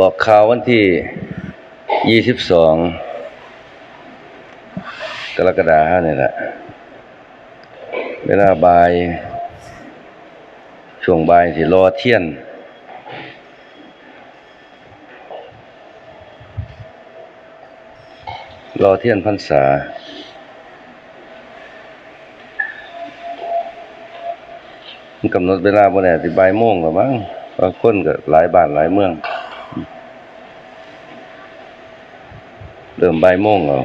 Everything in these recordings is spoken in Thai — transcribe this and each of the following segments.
บอกข่าววันที่ยี่สิบสองกรกฎาคมนี่แหละ เวลาบ่าย ช่วงบ่ายสิรอเที่ยน รอเที่ยนพรรษามันกำหนดเวลาบ่แน่สิบ่ายโมงก็มั้งบางคนก็หลายบ้านหลายเมือง เริ่มบ่ายโมงเอา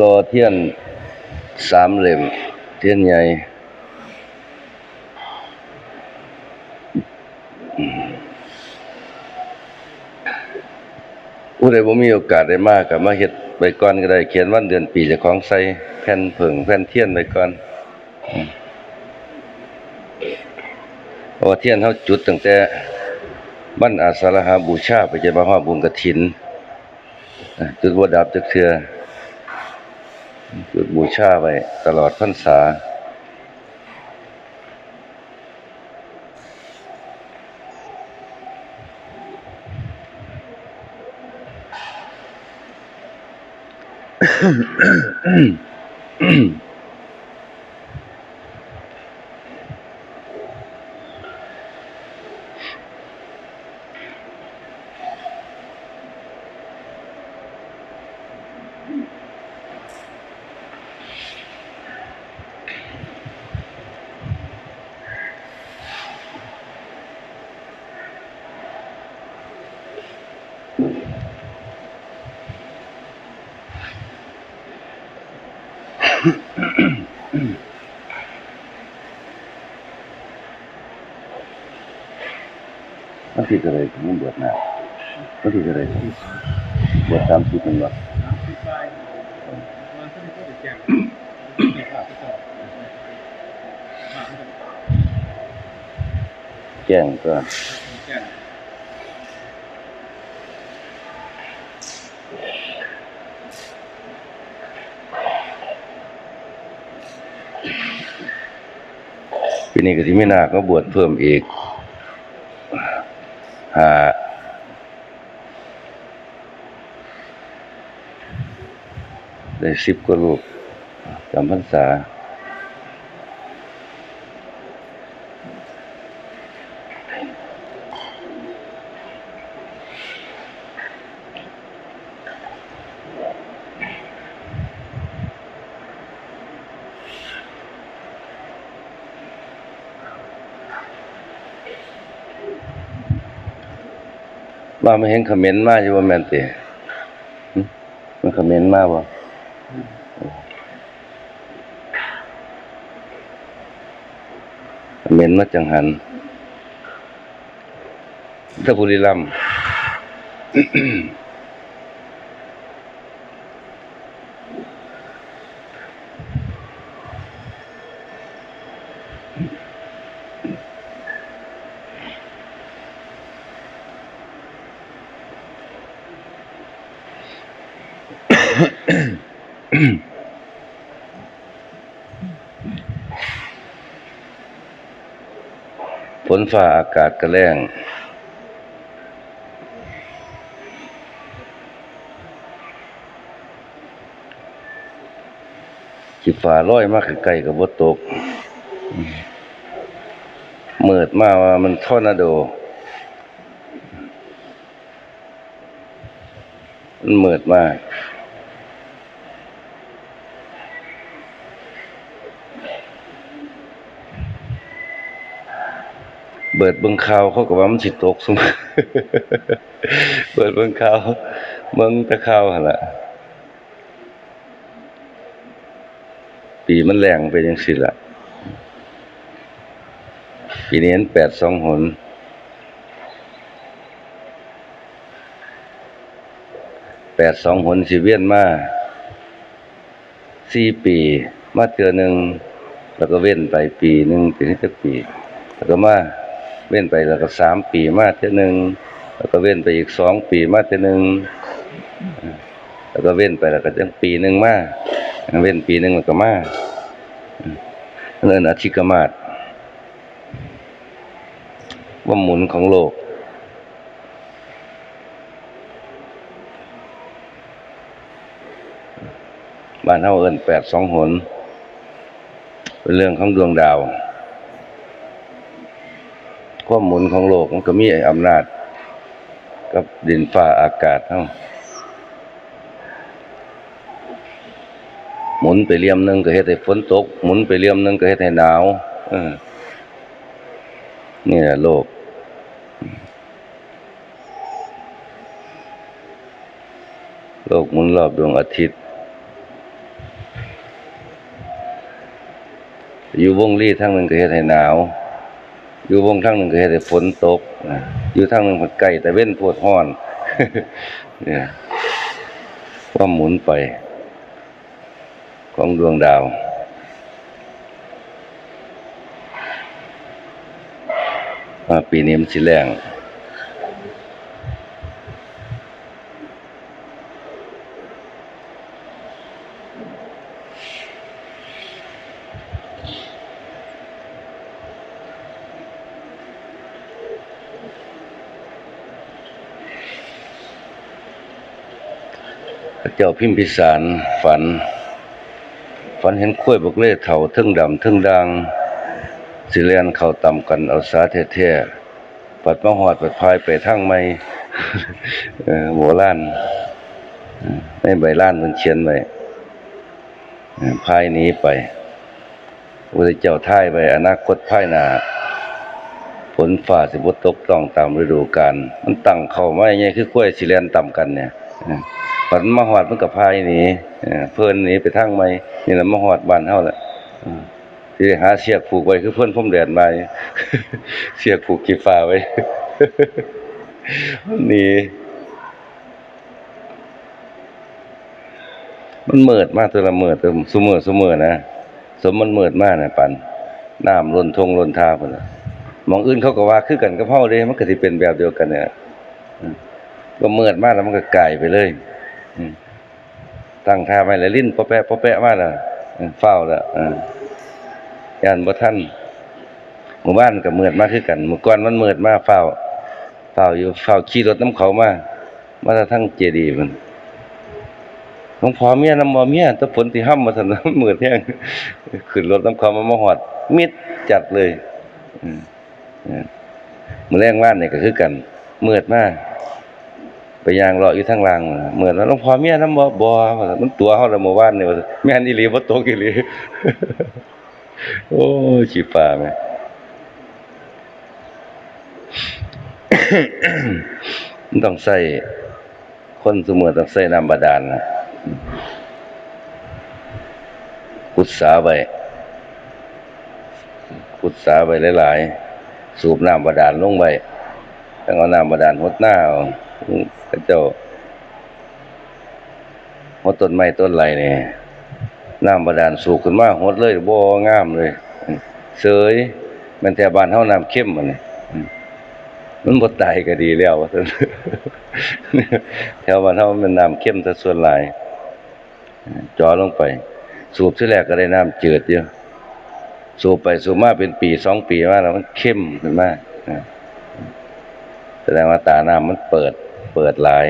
รอเทียนสามเหลี่ยมเทียนใหญ่อืมผู้ใดบ่มีโอกาสได้มากก็มาเฮ็ดไว้ก่อนก็ได้ เขียนวันเดือนปีเจ้าของใส่แผ่นผึ่งแผ่นเทียนไว้ก่อนอืมเพราะเทียนเฮาจุดตั้งแต่ วันอาสาฬหาบูชาไปจนมาฮอดบุญกฐินอะจุดบ่ดับจักเทื่อจุดบูชาไว้ตลอดพรรษามั นที่อะไรมันบวชน้ามันที่อะไรบวชสามสิบมันวะแจ้งก็ปีนี้ก็ที่ไม่นาก็บวชเพิ่มอีก ได้สิบกว่าลูกจำพรรษา ว่าไม่เห็นคอมเมนต์มาอยู่ว่าแม่นติมันคอมเมนต์มาบ่คอมเมนต์มาจังหันถ้าบุรีรัมย์ นฟ้าอากาศกระแรงขีฟ้าร้อยมากใกลกับบ่ตกอืมมืดมาว่ามันทอนาโด มันเมืดมาก เบิดเบิ่งข่าวเขาก็ว่ามันสิตกซุมเบิดเบิ่งข่าวเบิ่งต่ข่าวหั่นล่ะปีมันแรงไปจังซี่ล่ะปีนี้มัน8 2หน8 2หนสิเวียนมา4ปี มาเทือหนึ่งแล้วก็เว้นไปปีหนึ่งถึงจักปี แล้วก็มา เว้นไปแล้วก็สามปีมาเท่อหนึ่งแล้วก็เว้นไปอีกสองปีมาเท่อหนึ่งแล้วก็เว้นไปแล้วก็จังปีหนึ่งมาเว้นปีหนึ่งแล้วก็มาอันนั้นอธิกมาศว่าหมุนของโลกบ้านเฮาเอินแปดสองหนเป็นเรื่องของดวงดาว ความหมุนของโลกมันก็มีอำนาจ กับดินฟ้าอากาศเฮาหมุนไปเลี่ยมหนึงก็เฮ็ดให้ฝนตก หมุนไปเลี่ยมหนึงก็เฮ็ดให้หนาวนี่แหละโลกโลกหมุนรอบดวงอาทิตย์ อยู่วงรีทั้งหนึ่งก็เฮ็ดให้หนาว อยู่วงทั้งหนึ่งก็เห็นแต่ฝนตกนะอยู่ทั้งหนึ่งผัดไก่แต่เว้นปวดห้อน เนี่ยว่าหมุนไป ของดวงดาวว่าปีนี้มันสิแรง จ้าพิมพิสารฝัน ฝันเห็นข้วยบกเล่เถ่าทึ่งดำทึ่งดังสิเลียนเข้าต่ำกันเอาสาแท้ๆปัดมาหอดปัดพายไปทั้งไม่โบราณเออในใบล้านมันเขียนไว้พายหนี้ไปพระเจ้าท่ายไปอนาคตภายหนาฝนฝ่าสิบตกต้องตามฤดูกาลมันตั้งเข้ามาอย่างคือข้วยสิเลียนต่ำกันเนี่ย เออปัดมาหอดมันกับพายหนีเพิ่อนหนีไปทางไม่นี่แหละมาหอดบ้านเฮาแหละที่หาเสียกผูกไว้คือเพื่อนพุ่มแดดมาเสียกผูกกีฟ้าไว้นหนีมันเมิดมากตัวละเมิดตัวสุเมอสุเมอนะสมมันเมิดมากนะปันน้ำล้นทงล้นทาพุ่นน่ะมองอื่นเขาก็ว่าคือกันกับเฮาเด้มันก็สิเป็นแบบเดียวกันเนี่ยก็เมิดมากแล้วมันก็กลายไปเลย ตั้งท่าไว้แล้วลิ้นปะแปะปะแปะมาแล้วเฝ้าแล้วอ่าย่านบ่ทันหมู่บ้านก็มืดมากคือกัน เมื่อก่อนมันเมือดมากเฝ้าเฝ้าอยู่เฝ้าขี่รถน้ำเขามามาทั้งเจดีมันหลวงพ่อเมียน้ำบ่เมียตะฝนที่ห้ำมาซั่นมืดแฮงขึ้นรถน้ำเขามามาฮอด มิดจัดเลยอืมอืมมื้อแรงว่านนี่ก็คือกัน เมือดมาก ไปยางเลาะอยู่ทางล่างน่ะมืดแล้วหลวงพ่อเมียน้ำบ่บ่ว่าซั่นมันตัวเฮาล้วเมื่อวานเนี่ว่าซั่นแม่นอีหลีบ่ตกอีหลีโอ้ยขี้ฟ้าแม่มันต้องใส่คนสมือต้องใส่น้ำบาดาลนะขุดสาไว้ขุดสาไว้หลาย ๆ สูบน้ำบาดาลลงไปต้องเอาน้ำบาดาลหดหน้า เอากระเจ้าหดต้นไม้ต้นไรเนี่ยน้ำบาดาลสูบขึ้นมาหดเลยบ่งามเลย เสยมันแต่บานเฮาน้ำเข้มมันมันบ่ตายก็ดีแล้วว่านแถวบานเฮามันน้ำเข้มซะส่วนหลายจอลงไป สูบที่แรกก็ได้น้ำเจืดอยู่สูบไปสูบมาเป็นปีสองปีมาแล้วมันเข้มขึ้นมาอ่าแสดงว่าตาน้ำมันเปิด เปิดหลาย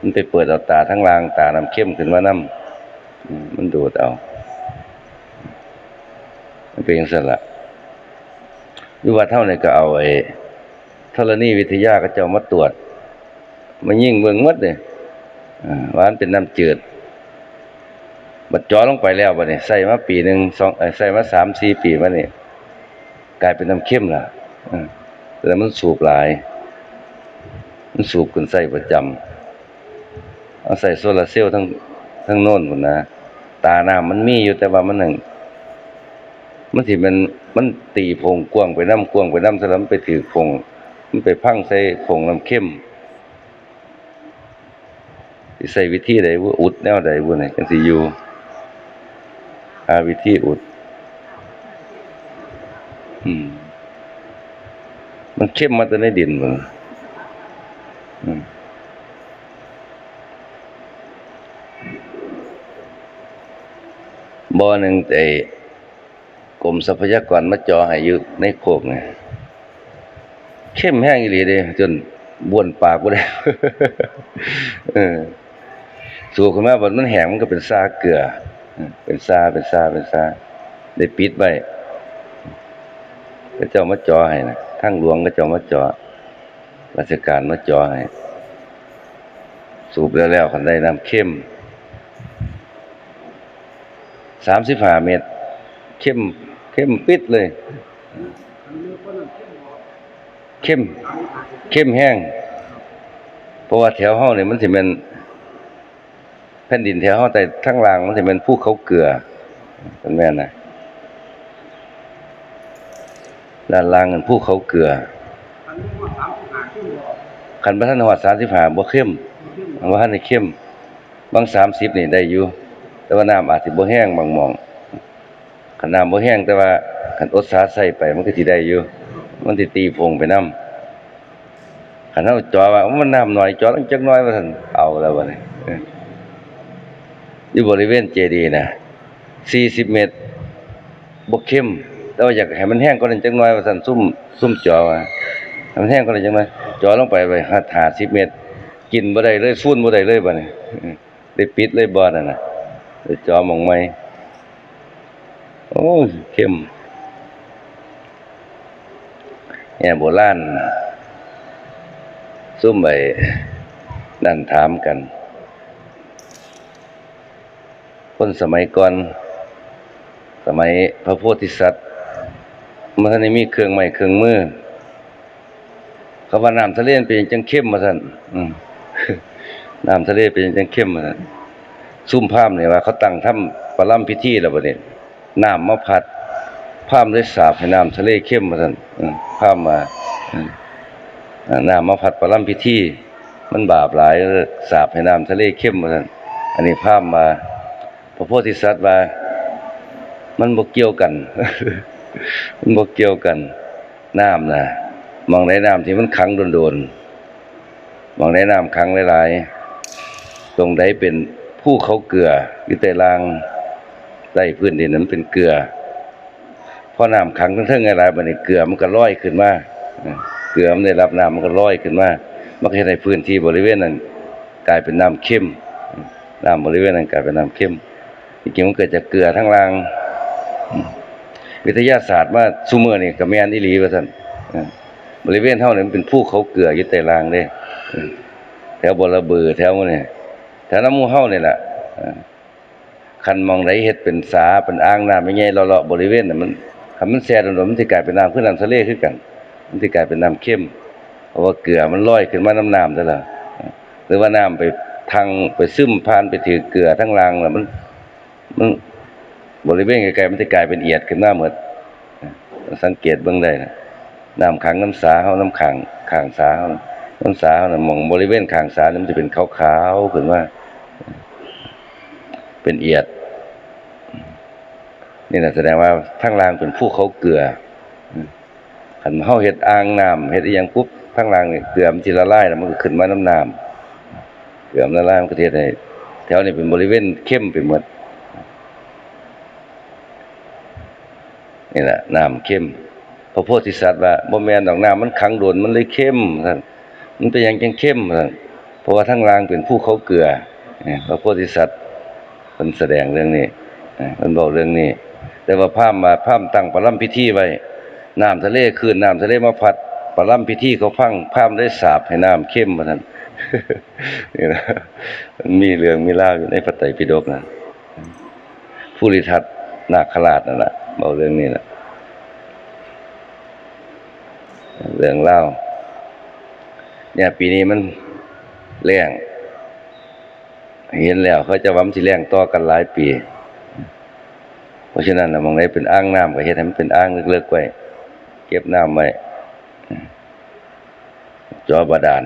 มันไปเปิดเอาตาทั้งลางตาน้ำเข้มขึ้นมาน้ำมันดูดเอามันเป็นจังซั่นล่ะอยู่วัดเท่านี่ก็เอาไอ้ธรณีวิทยาก็จ้ามาตรวจมายิ่งเมืองมดเลยอ่าว่ามันเป็นน้ำจืดบัดจอลงไปแล้วบัดนี้ใส่มาปีหนึ่งสองใส่มาสามสี่ปีมาเนี่ยกลายเป็นน้ำเข้มละอ่าแล้วมันสูบหลาย มันสูบขึ้นใส่ประจำเอาใส่โซลาร์เซลล์ทั้งทั้งโน่นพุ่นนะตาน้ำมันมีอยู่แต่ว่ามันหนึ่งมันสิมันมันตีพงกว้างไปน้ำกว้างไปน้ำสลับมันไปถือพงมันไปพังใส่พงน้ำเข้มใส่วิธีใดว่าอุดแนวใดบ่นี่จังสิอยู่หาวิธีอุด อืม มันเข้มมาแต่ในดินบ่อืม บ่อหนึ่งไอ้กรมทรัพยากรมาจอให้อยู่ในโคกเนี่ยเข้มแห้งอีหลีเด้จนบ้วนปากบ่ได้เออสูบขึ้นมาบัดมันแห้งมันก็เป็นซาเกลือ เป็นซาเป็นซาเป็นซาได้ปิดไว้ก็เจ้ามาจ่อให้นะทางหลวงก็เจ้ามาจ่อ ราชการมาจ่อให้ สูบแล้วแล้วคันได้น้ำเข้ม35เมตร เข้ม เข้มปิดเลย เข้ม เข้มแห้ง เพราะว่าแถวเฮานี่ยมันสิเป็นแผ่นดินแถวเฮาแต่ทั้งล่างมันสิเป็นภูเขาเกลือเป็นแม่นะด้านล่างมันภูเขาเกลือ คันบ่ทันฮอด35บ่เข้มบ่ทันได้เข้มบาง30นี่ได้อยู่แต่ว่าน้ำอาจสิบ่แห้งบางมองคันน้ำบ่แห้งแต่ว่าคันอดสาใส่ไปมันก็สิได้อยู่ มันสิตีพงไปน้ำคันเฮาจ่อว่ามันน้ำน้อยจ่อลงจักน้อยว่าซั่นเอาแล้วบัดนี้อยู่บริเวณเจดีย์น่ะ40เมตรบ่เข้มแต่ว่าอยากให้มันแห้งกว่านั้นจักน้อยว่าซั่นซุ่มซุ่มจ่อว่ามันแห้งกว่านั้นจังได๋ จอลงไปไป50เมตร กินบ่ได้เลยฟุ้นบ่ได้เลยบัดนี้เออได้ปิดเลยบ่นั่นน่ะได้จอมองใหม่โอ้เข้มแห่ยโบราณซุ่มไปนั่นถามกัน คนสมัยก่อน สมัยพระโพธิสัตว์มันทันได้มีเครื่องไม้เครื่องมือ เขาว่าน้ำทะเลเป็นจังเข้มมาท่านน้ำทะเลเป็นจังเข้มมาท่านซุ่มพามเนี่ยว่า เขาตั้งทำประลัมพิธีแล้วบัดนี้น้ำมาพัดพามได้สาบให้น้ำทะเลเข้มมาท่านอืมพามมาน้ำมาพัดประลัมพิธีมันบาปหลายสาบให้น้ำทะเลเข้มว่าซั่นอันนี้ภาพมาพระโพธิสัตว์ว่ามันบ่เกี่ยวกัน มันบ่เกี่ยวกัน น้ำน่ะ มองในน้ำที่มันขังโดนๆมองในน้ำขังหลายๆ ตรงใดเป็นภูเขาเกลืออยู่ใต้ล่างใต้พื้นดินนั้นเป็นเกลือพอน้ำขังทั้งเทิงหลายๆบันเกลือมันก็ลอยขึ้นมาเกลือมันได้รับน้ำมันก็ลอยขึ้นมามันก็ให้พื้นที่บริเวณนั้นกลายเป็นน้ำเข้มน้ำบริเวณนั้นกลายเป็นน้ำเข้มจริงๆมันเกิดจากเกลือทั้งลาง วิทยาศาสตร์ว่าซุมื้อนี่ก็แมนอีหลีว่าซั่นเออ บริเวณเฮานี่มันเป็นภูเขาเกลือยู่ใต้ล่างเด้แถวบ่ระเบือแถวหมื้นี่ยแถวน้ำมู่เฮานี่ล่ะคันมองไดเฮ็ดเป็นสาเป็นอ่างน้ำใหญ่ๆเลาะบริเวณน่ะมันคันมันแซ่โดนมันสิกลายเป็นน้ำคือน้ำทะเลคือกัน มันสิกลายเป็นน้ำเข้มเพราะว่าเกลือมันลอยขึ้นมาน้ำน้ำซะแล้หรือว่าน้ำไปทางไปซึมผ่านไปถือเกลือทั้งรางแล้วมัน มันบริเวณไกลๆมันสิกลายเป็นเอียดขึ้นมาเหมดสังเกตเบิ่งได้นะ น้ำขังน้ำสาเฮาน้ำขังข้างสาเฮาน้ำสาเฮาน่ะมองบริเวณข้างสาเนี่ยมันจะเป็นขาวๆขึ้นมาเป็นเอียด นี่นะแสดงว่าทั้งล่างเป็นภูเขาเกลือขันเฮาเฮ็ดอ่างน้ำเฮ็ดอีหยังปุ๊บทั้งล่างนี่เกลือมันสิละลายแล้วมันก็ขึ้นมาน้ำน้ำเกลือมันละลายมันก็เฮ็ดให้แถวนี้เป็นบริเวณเข้มไปหมดนี่แหละน้ำเข้ม พระโพธิสัตว์ว่าบ่แม่นดอกน้ำมันขังโดนมันเลยเข้มท่านมันเป็นยังจังเข้มท่านเพราะว่าทั้งล่างเป็นภูเขาเกลือพระโพธิสัตว์เพิ่นแสดงเรื่องนี้เอ่อเพิ่นบอกเรื่องนี้ แต่ว่าพามมาพามตั้งประลัมพิธีไว้น้ำทะเลคืนน้ำทะเลมาพัดประลัมพิธีเขาพังพามได้สาบให้น้ำเข้มว่าซั่นนี่นะมันมีเรื่องมีราอยู่ในพระไตรปิฎกนะผู้ริทัตนาคราชนั่นน่ะบอกเรื่องนี้น่ะ เรื่องเล่าเนี่ยปีนี้มันแรงเห็นแล้ว เขาจะวามันสิแรงต่อกันหลายปี เพราะฉะนั้นนะมองไหนเป็นอ่างน้ำก็เฮ็ดให้มันเป็นอ่างเล็กๆไว้เก็บน้ำไว้จอบาดาล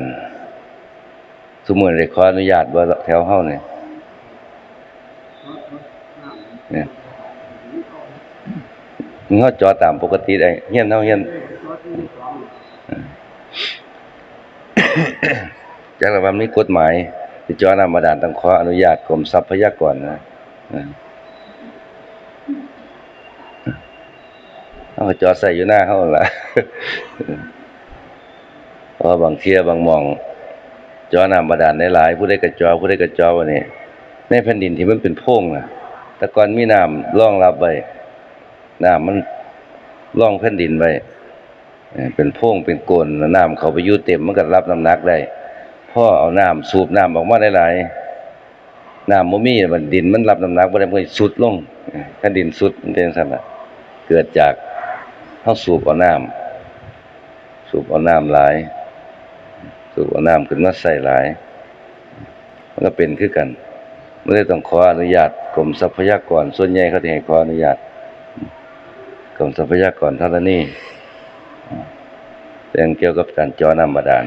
สมมติได้ขออนุญาตบ่าแถวเฮานี่เนี่ยมันเฮาจอตามปกติได้เฮียนเฮาเฮียน จากระบามีกฎหมายที่จอน้ำบาดาลต้องขออนุญาตกรมทรัพยากรนะเอาจอใส่อยู่หน้าเขาหั่นล่ะราะบางเทียบางมอง จอน้ำบาดาลได้หลาย ผู้ใดก็จอผู้ใดก็จอว่านี่ในแผ่นดินที่มันเป็นโพรงน่ะแต่ก่อนมีน้ำรองรับไว้น้ำมันรองแผ่นดินไว้ เป็นโพรงเป็นโกนแล้วน้ำเขาไปยู่เต็มมันก็รับน้ำหนักได้พ่อเอาน้ำสูบน้ำออกมาได้หลายน้ำบ่มีมันดินมันรับน้ำหนักบ่ได้มันก็สุดลงเอ่อแผ่นดินสุดมันเป็นจังซั่นนะเกิดจากเฮาสูบเอาน้ำสูบเอาน้ำหลาย สูบเอาน้ำขึ้นมาใส่หลาย มันก็เป็นคือกันไม่ได้ต้องขออนุญาตกรมทรัพยากรส่วนใหญ่เขาจะให้ขออนุญาตกรมทรัพยากรธรณีเรื่องเกี่ยวกับการจอน้ำบาดาล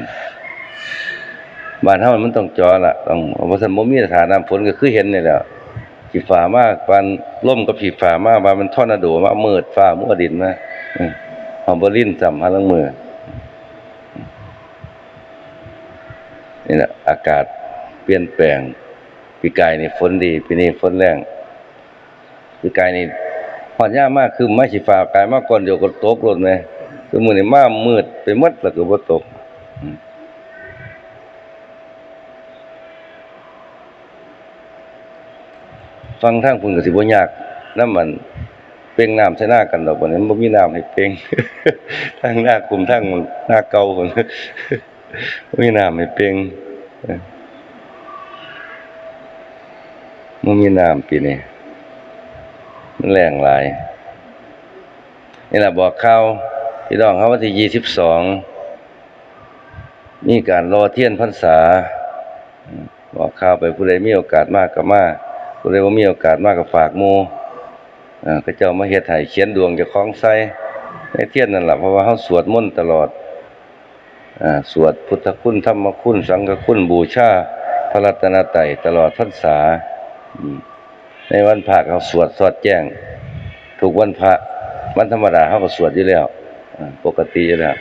บ้านเฮามันต้องจอล่ะต้องเพราะฉะนั้นบ่มีสถานน้ำฝนก็คือเห็นนี่แหละผีฟ้ามากปานล่มกับผีฟ้ามากบามันทอนาโดมามืดฟ้ามัวดินมาอือเฮาบ่ลิ้นจำหาลังมือนี่แหละอากาศเปลี่ยนแปลงปีกายนี่ฝนดีปีนี้ฝนแรงปีกายนี่ฮอดยามมากคือไมาสิฟ้ากายมากก่อนเดี๋ยวก็ตกรถแม่ คือมือนี้มามืดไปหมดแล้วก็บ่ตกฟังทางพุ่นก็สิบ่ยากน้ำมันเป่งน้ำใส่หน้ากันดอกบัดนี้มันบ่มีน้ำให้เป่งทางหน้าคุมทางหน้าเก่าพุ่นมีน้ำให้เป่งมันมีน้ำปีนี้มันแรงหลายนี่แหละบอกข่าว พี่น้องเขาวันที่ยี่สิบสองมีการรอเทียนพรรษาบอกข่าวไปผู้ใดมีโอกาสมากก็มาผู้ใดบ่ามีโอกาสมากก็ฝากหมู่เอ่าก็เจ้ามาเฮ็ดให้เขียนดวงเจ้าของใส่ในเทียนนั่นแหละเพราะว่าเฮาสวดมนต์ตลอดอ่าสวดพุทธคุณธรรมคุณ สังฆคุณบูชาพระรัตนตรัยตลอดพรรษา ในวันพระเขาสวดสอดแจ้งทุกวันพระวันธรรมดาเขาก็สวดอยู่แล้ว ปกติแล้ว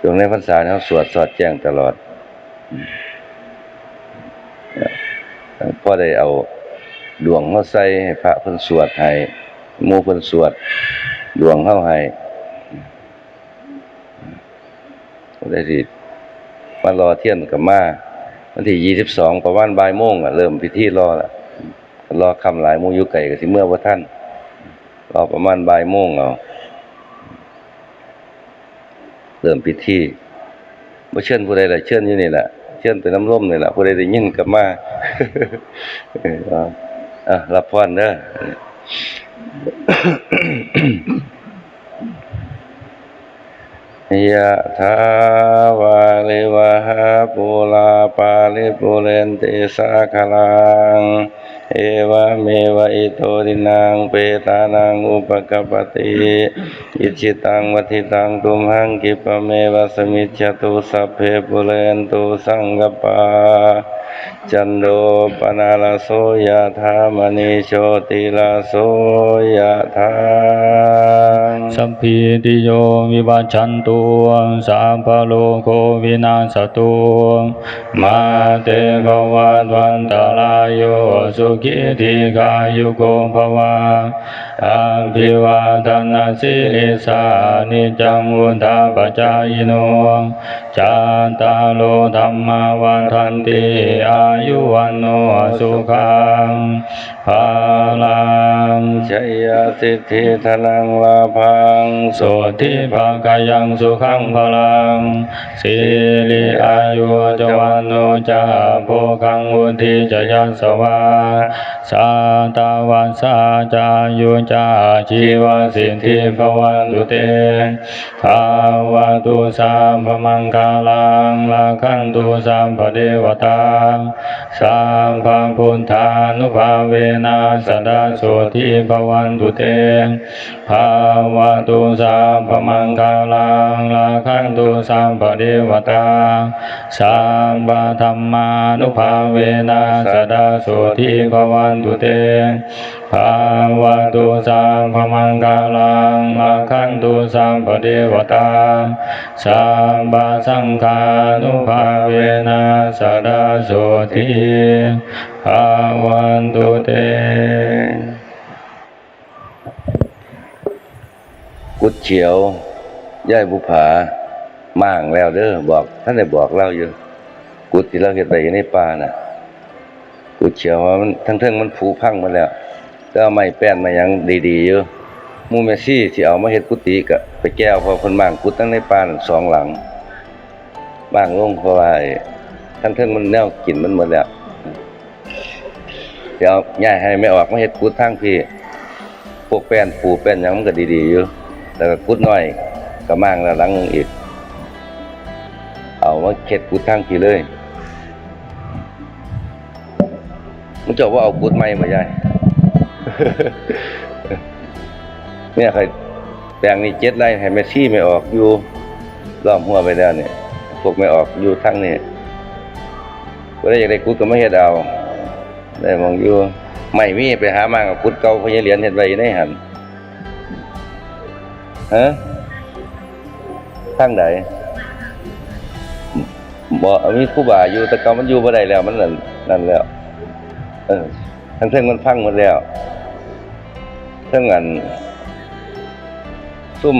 ช่วงในพรรษาเขาสวดสอดแจ้งตลอดอืมเอ่อพอได้เอาดวงเขาใส่ให้พระเพิ่นสวดให้มูเพิ่นสวด ดวงเข้าให้ได้ที่มารอเที่ยนกับมาวันที่ยี่สิบสองประมาณบ่ายโมงอะเริ่มพิธีรอละรอคำหลายมงอยู่ไก่กับสิเมื่อว่าท่านรอประมาณบ่ายโมงเอา เริ่มพิธีบ่เชิญผู้ใดล่ะเชิญอยู่นี่แหละเชิญไปน้ำร่มนี่แหละผู้ใดได้ยินกลับมาอะรับพรเด้อยะถาวาลิวะหาปุลาปาลิปุเรนติสาคลัง เอวะเมวะอิโตตินังเปตานังอุปกปปติอิจิตังวัติตังตุมหังกิปเมวะสมิจฉตุสัพเพปุเรนตุสังกปา จันโดปนาลโสยะธามณิโชติลาโสยะธาสัพพิติโยวิวัชชันตุสัพพะโลโควินาศตุมาเตภวัตวันตรายโยสุขิธิกายุโกภวะ อาภิวาทนาสิลิสานิจังวุธาปจายโนจาตาโลธรรมาวันทันติอายุวันโนสุขังภาลังชัยสิทธิธนังลาพังโสธิภาคายังสุขังพลังสิริอายุจวันโนจาโภคังวุธิจยัสวาสาตาวันสาจายุจาชีวสิทธิภวันตุเตภาวะตุสัมภมังคาลังลาคันตุสัมภเดวตาสัมภพุทธานุภาเวนะสดาโสธิภวันตุเตภาวะตุสัพพมังคาลังลาคันตุสัมปเดวตาสัมปะธรรมานุภาเวนะสดาโสทิภวันตุเต ภาวะตุสัพพมังคาลังลาคันตุสัมปเดวตาสัมปะสังฆานุภาเวนะสดาโสทิภาวันตุเตกุดเฉียวย่ายบุภาม่างแล้วเด้อบอก ท่านได้บอกเราอยู่ กุดที่เราเฮ็ดไว้อยู่ในป่าน่ะกุดเชียวมันทั้งเทิงมันผุพังมาแล้ว แต่เอาไม้แป้นมายังดีๆอยู่หมู่แม่ซี่สิเอามาเฮ็ดกุฏิก็ไปแก้วเพอเพิ่นม่างกุดทั้งในป่านสองหลังม่างลงเพราะว่าทั้งเทิงมันแนวกินมันหมดแล้วเดี๋ยวย้ายให้ไม่ออกมาเฮ็ดกุดทางพี่พวกแป้นปูแป้นยังมันก็ดีๆอยู่แล้วก็กุดน้อยก็ม่างแล้วหลังนึงอีก เอามาเข็ดกุดทางพี่เลยมันจะว่าเอากุดใหม่มาใหญ่ เนี่ยใครแปลงนี้เจ็ดไร่ให้แม่ซี่ไม่ออกอยู่ล้อมหัวไปแล้วเนี่ยพวกไม่ออกอยู่ทั้งนี้ก็ได้อยากได้กุดก็มาเฮ็ดเอาได้มองอยู่ไม่มีไปหามากับกุดเก่าพญาเหรียญเฮ็ดไว้ในหันฮะทางใดบ่มีครูบาอยู่แต่เก่ามันอยู่บ่ได้แล้ว มันนั่นนั่นแล้ว เออทั้งเทิงมันพังหมดแล้ว ทิงอันซุ่ม